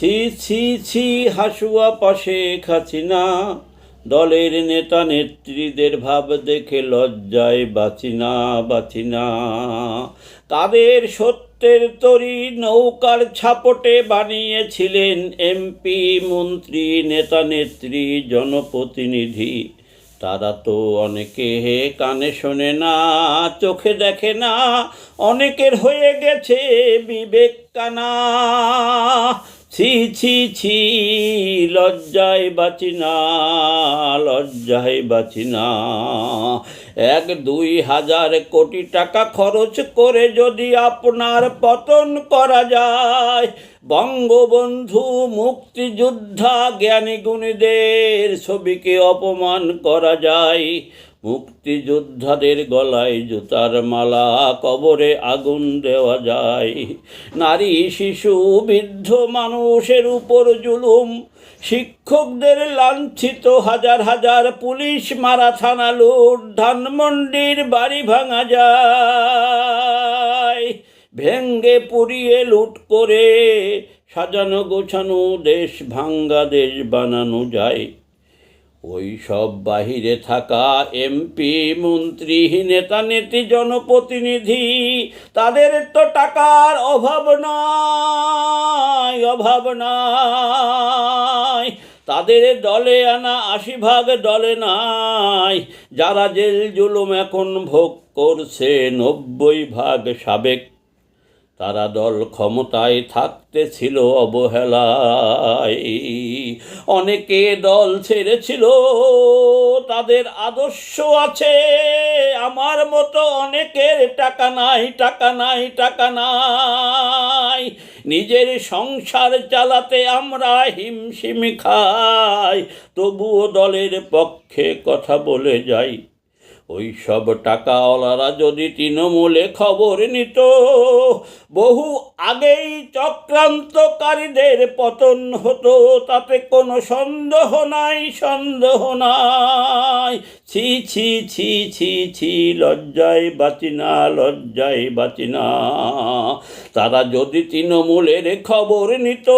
ছি ছি ছি, হাসুয়া পাশে খাচিনা। দলের নেতা নেত্রীদের ভাব দেখে লজ্জায় বাঁচি না বাঁচি না তাদের সত্যের তরি নৌকার ছাপটে বানিয়েছিলেন এমপি, মন্ত্রী, নেতা নেত্রী, জনপ্রতিনিধি। তারা তো অনেকে হে কানে শোনে না, চোখে দেখে না, অনেকের হয়ে গেছে বিবেক কানা ছি ছি ছি, লজ্জায় বাঁচি না, লজ্জায় বাঁচি না। এক, দুই হাজার কোটি টাকা খরচ করে যদি আপনার পতন করা যায়, বঙ্গবন্ধু মুক্তিযোদ্ধা জ্ঞানী গুণীদের ছবিকে অপমান করা যায়। মুক্তিযোদ্ধাদের গলায় জুতার মালা, কবরে আগুন দেওয়া যায়। নারী, শিশু, বৃদ্ধ মানুষের উপর জুলুম। শিক্ষকদের লাঞ্ছিত হাজার হাজার পুলিশ মারা থানা লুট, ধানমন্ডির বাড়ি ভাঙা যায়। ভেঙ্গে পুড়িয়ে লুট করে সাজানো গোছানো দেশ ভাঙ্গা দেশ বানানো যায়। ওই সব বাহিরে থাকা এমপি মন্ত্রী নেতা, নেত্রী, জনপ্রতিনিধি, তাদের তো টাকার অভাব নাই অভাব নাই। তাদের দলে আনা আশি ভাগ দলে নাই। যারা জেল জুলুম এখন ভোগ করছে, নব্বই ভাগ সাবেক তারা দল ক্ষমতায় থাকতে ছিল অবহেলায়। অনেকে দল ছেড়েছিল, তাদের আদর্শ আছে। আমার মতো অনেকের টাকা নাই টাকা নাই টাকা নাই। নিজের সংসার চালাতে আমরা হিমশিম খাই, তবুও দলের পক্ষে কথা বলে যাই। ওই সব টাকাওয়ালারা যদি তৃণমূলে খবর নিত, বহু আগেই চক্রান্তকারীদের পতন হতো, তাতে কোনো সন্দেহ নাই সন্দেহ নাই। ছি ছি ছি ছি ছি, লজ্জায় বাঁচি না লজ্জায় বাঁচি না তারা যদি তৃণমূলের খবর নিত,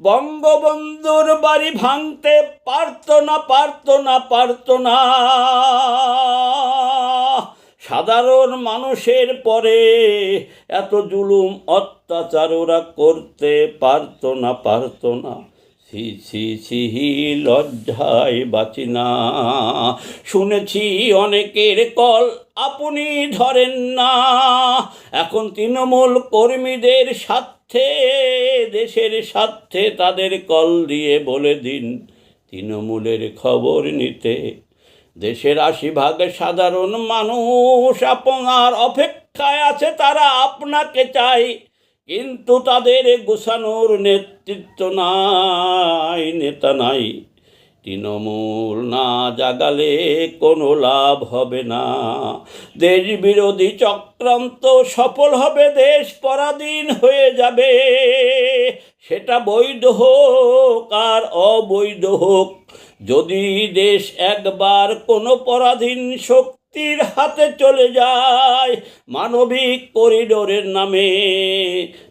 বঙ্গবন্ধুর বাড়ি ভাঙতে পারত না পারত না পারত না। সাধারণ মানুষের পরে এত জুলুম অত্যাচার ওরা করতে পারত না পারত না। ছি ছি ছি লজ্জায় বাঁচি না। শুনেছি অনেকের কল আপনি ধরেন না। এখন তৃণমূল কর্মীদের স্বার্থে, দেশের স্বার্থে তাদের কল দিয়ে বলে দিন তৃণমূলের খবর নিতে। দেশের আশি ভাগ সাধারণ মানুষ, আপনার অপেক্ষায় আছে, তারা আপনাকে চাই। কিন্তু তাদের গোছানোর নেতৃত্ব নাই, নেতা নাই। তৃণমূল না জাগালে কোনো লাভ হবে না। দেশ বিরোধী চক্রান্ত সফল হবে, দেশ পরাধীন হয়ে যাবে। সেটা বৈধ হোক আর অবৈধ হোক। যদি দেশ একবার কোনো পরাধীন শক্তির হাতে চলে যায় মানবিক করিডোরের নামে।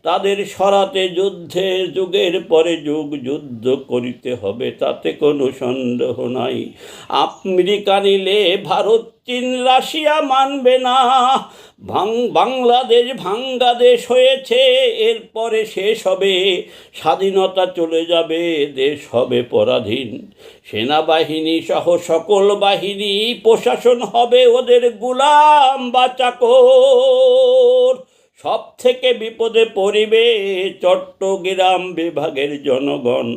তাদের সরাতে যুদ্ধে যুগের পরে যুগ যুদ্ধ করিতে হবে, তাতে কোনো সন্দেহ নাই। আমেরিকা নিলে ভারত চীন রাশিয়া মানবে না। ভাং, বাংলাদেশ ভাঙ্গাদেশ হয়েছে, এরপরে শেষ হবে, স্বাধীনতা চলে যাবে, দেশ হবে পরাধীন। সেনাবাহিনী সহ সকল বাহিনী, প্রশাসন হবে ওদের গুলাম বা চাকর। সব থেকে বিপদে পড়িবে চট্টগ্রাম বিভাগের জনগণ।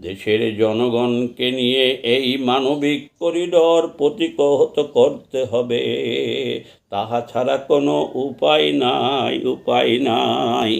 দেশের জনগণকে নিয়ে এই মানবিক করিডর প্রতিকহত করতে হবে। তাহা ছাড়া কোনো উপায় নাই উপায় নাই।